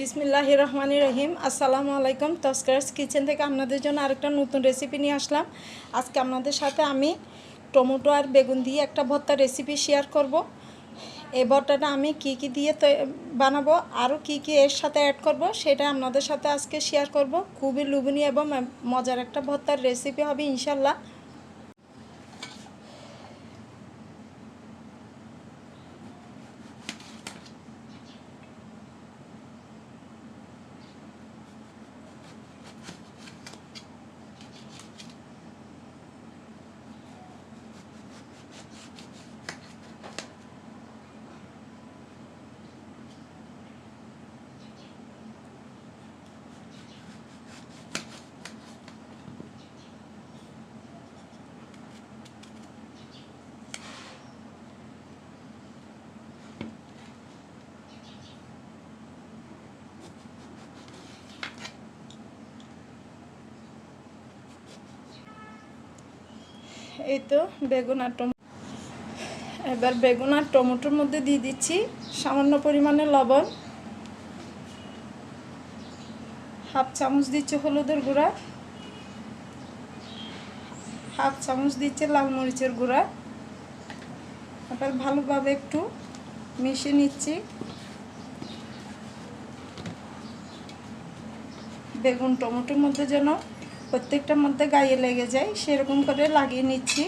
বিসমিল্লাহ রহমান রহিম। আসসালামু আলাইকুম তস্কার্স কিচেন থেকে আপনাদের জন্য আরেকটা নতুন রেসিপি নিয়ে আসলাম। আজকে আপনাদের সাথে আমি টমেটো আর বেগুন দিয়ে একটা ভর্তা রেসিপি শেয়ার করব। এই ভর্তাটা আমি কি কি দিয়ে বানাবো, আরও কি কি এর সাথে অ্যাড করব, সেটা আপনাদের সাথে আজকে শেয়ার করব। খুবই লুবনীয় এবং মজার একটা ভর্তার রেসিপি হবে ইনশাল্লাহ। এই তো বেগুন আর টমেটো এবার বেগুন আর টমেটোর মধ্যে দিয়ে দিচ্ছি সামান্য পরিমাণে লবণ। হাফ চামচ দিচ্ছে হলুদের গুঁড়া। হাফ চামচ দিচ্ছে লাল মরিচের গুঁড়া। এবার ভালোভাবে একটু মিশিয়ে নিচ্ছি। বেগুন, টমেটোর মধ্যে যেন প্রত্যেকটার মধ্যে গায়ে লেগে যায় সেরকম করে লাগিয়ে নিচ্ছি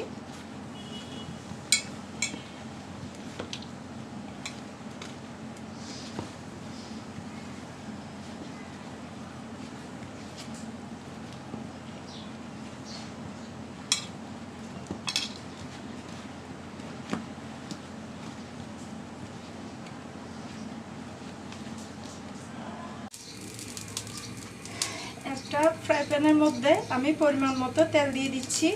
একটা ফ্রাই প্যানের মধ্যে আমি পরিমাণ মতো তেল দিয়ে দিচ্ছি।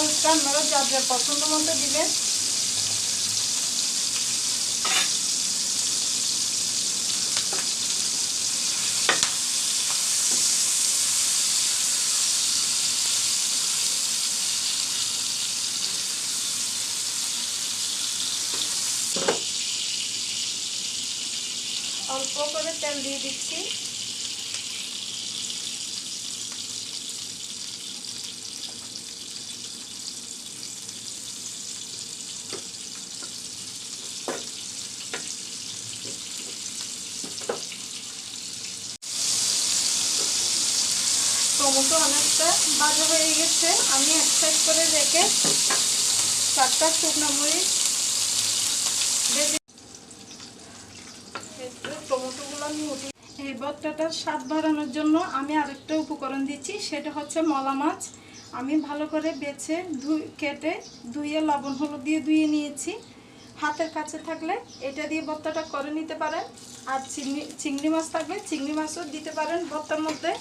আলুটা আপনারা যার যার পছন্দ মতো দিবেন। অল্প করে তেল দিয়ে দিচ্ছি। টমেটো অনেকটা ভাজা হয়ে গেছে। আমি এক সাইড করে রেখে চারটা শুকনো মরিচ আমি এই ভর্তাটার স্বাদ বাড়ানোর জন্য আমি আরেকটা উপকরণ দিচ্ছি, সেটা হচ্ছে মলা মাছ। আমি ভালো করে বেছে কেটে ধুয়ে লবণ হলুদ দিয়ে ধুয়ে নিয়েছি। হাতের কাছে থাকলে এটা দিয়ে ভর্তাটা করে নিতে পারেন। আর চিংড়ি চিংড়ি মাছ থাকলে চিংড়ি মাছও দিতে পারেন ভর্তার মধ্যে।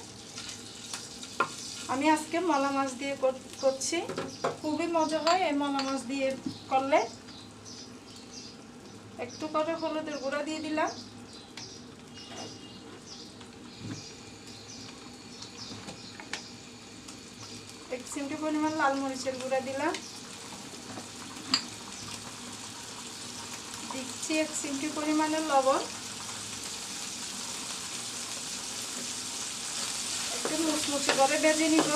আমি আজকে মলা মাছ দিয়ে কর- করছি। খুবই মজা হয় এই মলা মাছ দিয়ে করলে। একটু করে হলুদের গুঁড়া দিয়ে দিলাম। এক চিমটি পরিমাণ লাল মরিচের গুঁড়া দিলাম। দিচ্ছি এক চিমটি পরিমাণের লবণ একটু মুচমুচে করে ভেজে নিব।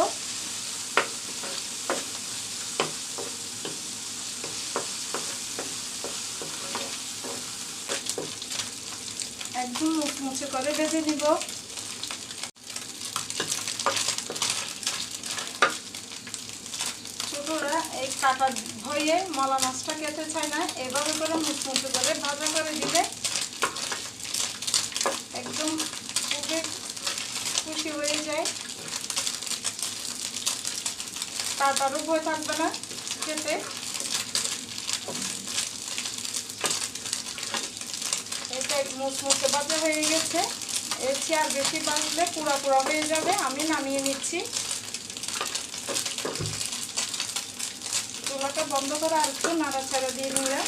একদম মুচমুচে করে ভেজে নিব। ছোটরা এই কাটা ভয়ে মলা মাছটা খেতে চায় না, এভাবে করে মুচমুচে করে ভাজা করে দিলে একদম খুবই খুশি হয়ে যায়। কাটারও ভয় থাকবে না খেতে। এটা মুচমুচে বাজা হয়ে গেছে। এসে আর বেশি বাঁচলে পুরা পুরা হয়ে যাবে, আমি নামিয়ে নিচ্ছি। চুলাটা বন্ধ করে আর একটু নাড়াচাড়া দিয়ে নিয়ে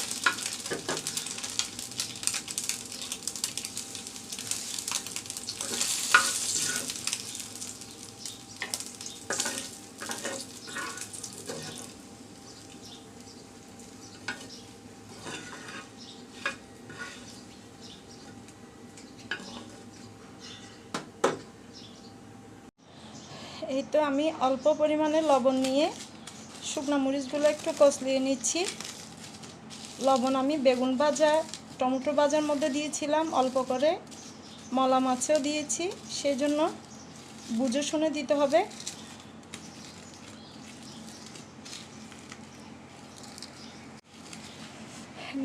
এই তো আমি অল্প পরিমাণে লবণ নিয়ে শুকনো মরিচগুলো একটু কষলিয়ে নিচ্ছি। লবণ আমি বেগুন ভাজা, টমেটো ভাজার মধ্যে দিয়েছিলাম, অল্প করে। মলা মাছেও দিয়েছি সেই জন্য বুঝে শুনে দিতে হবে।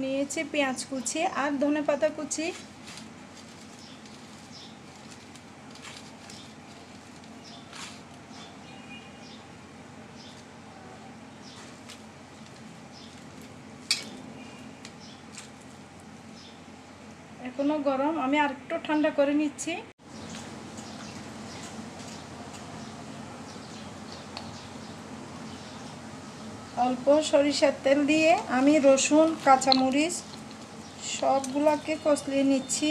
নিয়েছি পেঁয়াজ কুচি আর ধনে পাতা কুচি। এখনও গরম, আমি আর একটু ঠান্ডা করে নিচ্ছি। অল্প সরিষার তেল দিয়ে আমি রসুন, কাঁচামরিচ সবগুলোকে কষলিয়ে নিচ্ছি।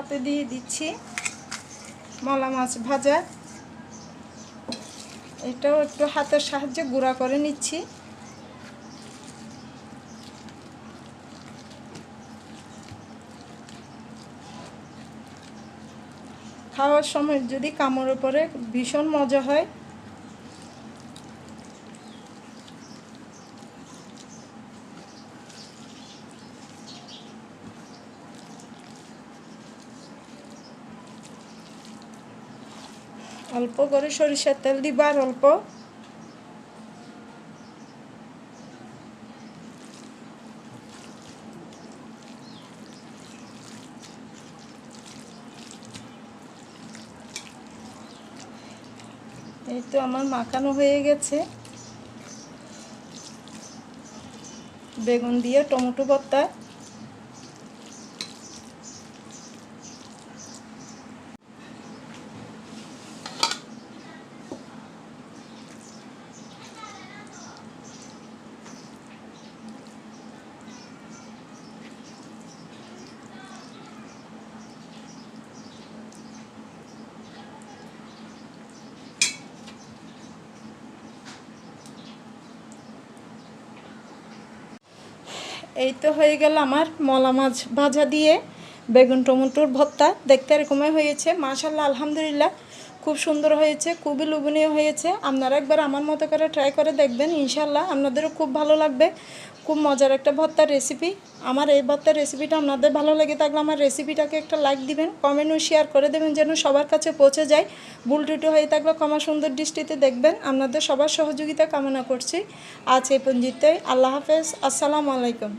সাথে দিয়ে দিচ্ছি। মলা মাছ ভাজা। এটাও একটু হাতের সাহায্যে গুঁড়া করে নিচ্ছি। খাওয়ার সময় যদি কামড়ের পরে ভীষণ মজা হয়। অল্প করে সরিষার তেল দিবা আর অল্প। এই তো আমার মাখানো হয়ে গেছে। বেগুন দিয়ে টমেটো ভর্তা। এই তো হয়ে গেল আমার মলা মাছ ভাজা দিয়ে বেগুন টমেটোর ভর্তা। দেখতে এরকমই হয়েছে। মাশাল্লাহ আলহামদুলিল্লাহ। খুব সুন্দর হয়েছে, খুবই লোভনীয় হয়েছে। আপনারা একবার আমার মতো করে ট্রাই করে দেখবেন ইনশাল্লাহ আপনাদেরও খুব ভালো লাগবে। খুব মজার একটা ভর্তার রেসিপি আমার এই ভর্তার রেসিপিটা আপনাদের ভালো লেগে থাকলে আমার রেসিপিটাকে একটা লাইক দিবেন কমেন্টও শেয়ার করে দেবেন যেন সবার কাছে পৌঁছে যায়। ভুল টুটু হয়ে থাকলে ক্ষমা সুন্দর দৃষ্টিতে দেখবেন। আপনাদের সবার সহযোগিতা কামনা করছি। আজ এই পঞ্জিতে আল্লাহ হাফেজ। আসসালামু আলাইকুম।